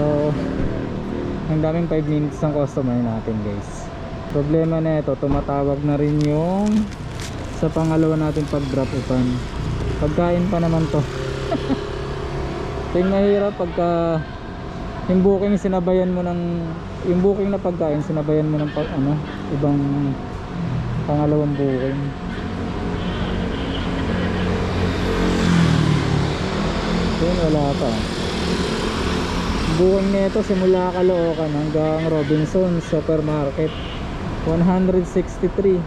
So, ang daming 5 minutes ng customer natin guys. Problema na ito, tumatawag na rin yung sa pangalawa natin pag drop upan. Pagkain pa naman to. Yung mahirap pagka yung booking sinabayan mo ng yung booking na pagkain sinabayan mo ng ano, ibang pangalawang booking. Yun, wala pa. Buwan nito simula Caloocan hanggang Robinson Supermarket 163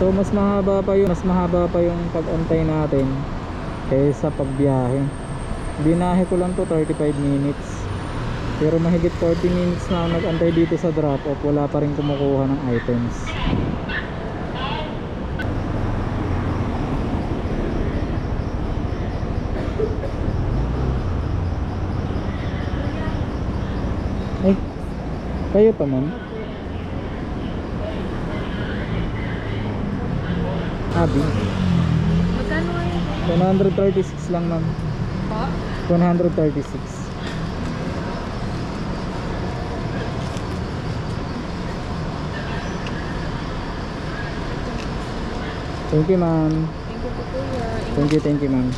So mas mahaba pa yung mas mahaba pa yung pag-antay natin kaysa pagbiyahe. Binahe ko lang to 35 minutes. Pero mahigit 40 minutes na ako nag-antay dito sa drop off, wala pa rin kumukuha ng items. Ay, kayo to ma'am? Abi. Magkano ngayon? 136 lang ma'am. Po? 136. Thank you ma'am. Thank you, thank you ma'am.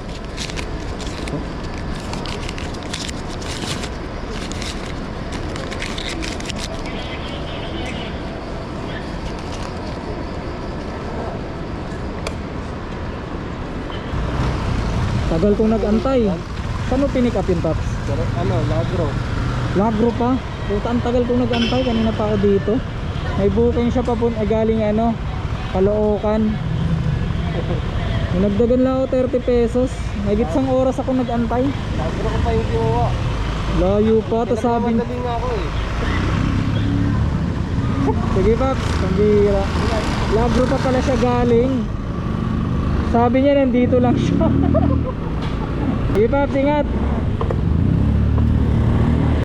Tagal kong nag-antay. Saan mo pinick up yung? Pero ano, lagro. Lagro pa. Puta, ang tagal kong nag-antay. Kanina pa ako dito. May booking siya papun eh, galing ano, Caloocan. Nagdagan lang ako 30 pesos. May gitsang oras ako nag-antay. Lagro ko pa yung kinuha. Layo pa. Tapos sabi, nga ako eh. sige Paps, pambira. Lagro pa pala siya galing. Sabi niya nandito lang siya. sige Paps, ingat.